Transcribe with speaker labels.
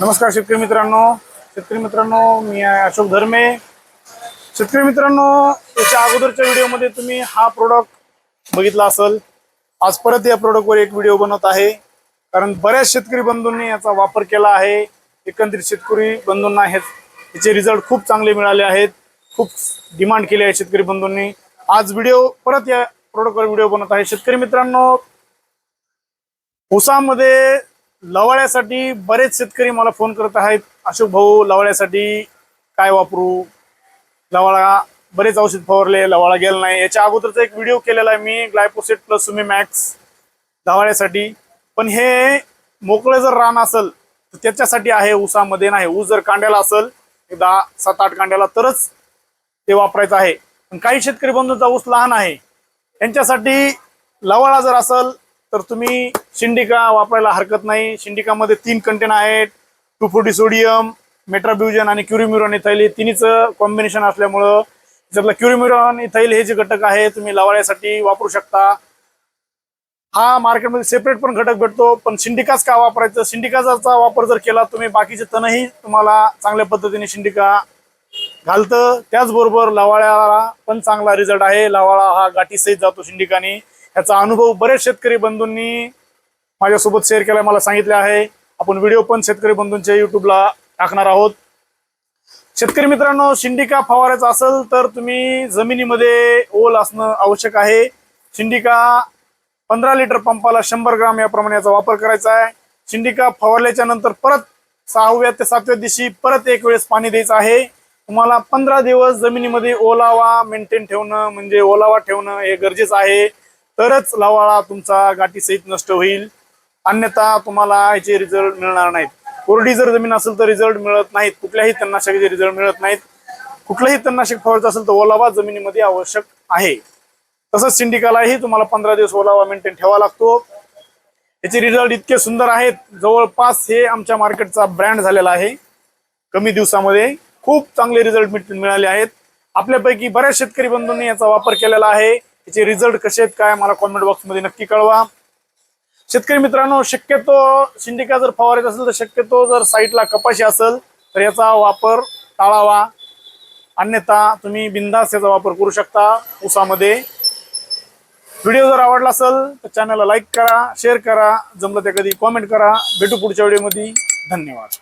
Speaker 1: नमस्कार शेतकरी मित्रांनो. शेतकरी मित्रांनो मी आहे अशोक धर्मे. शेतकरी मित्रांनो याच्या अगोदरच्या व्हिडिओमध्ये तुम्ही हा प्रोडक्ट बघितला असेल. आज परत या प्रोडक्टवर एक व्हिडिओ बनवत आहे. कारण बऱ्याच शेतकरी बंधूंनी याचा वापर केला आहे. एकंदरीत शेतकरी बंधूंना हे याचे रिझल्ट खूप चांगले मिळाले आहेत. खूप डिमांड केली आहे शेतकरी बंधूंनी. आज व्हिडिओ परत या प्रोडक्टवर व्हिडिओ बनवत आहे. शेतकरी मित्रांनो ऊसामध्ये लवाळ्यासाठी बरेच शेतकरी मला फोन करत आहेत. अशोक भाऊ लवाळ्यासाठी काय वापरू? लवाळा बरेच औषध फवारले लवाळा गेला नाही. याच्या अगोदरचा एक व्हिडिओ केलेला आहे मी ग्लायपोसेट प्लस सुमी मॅक्स लवाळ्यासाठी. पण हे मोकळं जर रान असेल तर त्याच्यासाठी आहे ऊसामध्ये नाही. ऊस जर कांड्याला असेल दहा सात आठ कांड्याला तरच ते वापरायचं आहे. पण काही शेतकरी बंधूंचा ऊस लहान आहे. त्यांच्यासाठी लवाळा जर असेल तर तुम्ही शिंडिका वापरायला हरकत नाही. शिंडिकामध्ये तीन कंटेन आहेत. टू फोर्टी सोडियम मेट्राब्युजन आणि क्युरिम्युरॉन इथाईल हे तिन्हीचं कॉम्बिनेशन असल्यामुळं त्यातलं क्युरिम्युरॉन इथाईल हे जे घटक आहे तुम्ही लवाळ्यासाठी वापरू शकता. हा मार्केटमध्ये सेपरेट पण घटक भेटतो पण शिंडिकाच का वापरायचं? शिंडिकाचा वापर जर केला तुम्ही बाकीचे तणही तुम्हाला चांगल्या पद्धतीने शिंडिका घालतं. त्याचबरोबर लवाळ्याला पण चांगला रिझल्ट आहे. लवाळा हा गाठीसहित जातो शिंडिकाने. याचा अनुभव बरेच शेतकरी बंधूंनी माझ्यासोबत शेअर केला मला सांगितले आहे. आपण व्हिडिओ पण शेतकरी बंधूंच्या युट्यूबला टाकणार आहोत. शेतकरी मित्रांनो शिंडिका फवारायचा असेल तर तुम्ही जमिनीमध्ये ओल असणं आवश्यक आहे. शिंडिका पंधरा लिटर पंपाला शंभर ग्राम याप्रमाणे याचा वापर करायचा आहे. शिंडिका फवारल्याच्या नंतर परत सहाव्या ते सातव्या दिवशी परत एक वेळेस पाणी द्यायचं आहे. तुम्हाला पंधरा दिवस जमिनीमध्ये ओलावा मेंटेन ठेवणं म्हणजे ओलावा ठेवणं हे गरजेचं आहे. तरच लवाळा तुमचा गाठीसहित नष्ट होईल. अन्यथा तुम्हाला याचे रिझल्ट मिळणार नाहीत. कोरडी जर जमीन असेल तर रिझल्ट मिळत नाहीत. कुठल्याही तणनाशकाचे रिझल्ट मिळत नाहीत. कुठलंही तणनाशक फवारायचं असेल तर ओलावा जमिनीमध्ये आवश्यक आहे. तसंच सिंडिकालाही तुम्हाला पंधरा दिवस ओलावा मेंटेन ठेवा लागतो. याचे रिझल्ट इतके सुंदर आहेत. जवळपास हे आमच्या मार्केटचा ब्रँड झालेला आहे. कमी दिवसामध्ये खूप चांगले रिझल्ट मिळाले आहेत. आपल्यापैकी बऱ्याच शेतकरी बंधूंनी याचा वापर केलेला आहे. याचे रिझल्ट कसे आहेत काय मला कॉमेंट बॉक्समध्ये नक्की कळवा. शेतकरी मित्रांनो शक्यतो शिंडिका जर फवारत असेल तर शक्यतो जर साईटला कपाशी असेल तर याचा वापर टाळावा. अन्यथा तुम्ही बिंदास याचा वापर करू शकता ऊसामध्ये. व्हिडिओ जर आवडला असेल तर चॅनलला लाईक करा शेअर करा जमलं ते कधी कॉमेंट करा. भेटू पुढच्या व्हिडिओमध्ये धन्यवाद.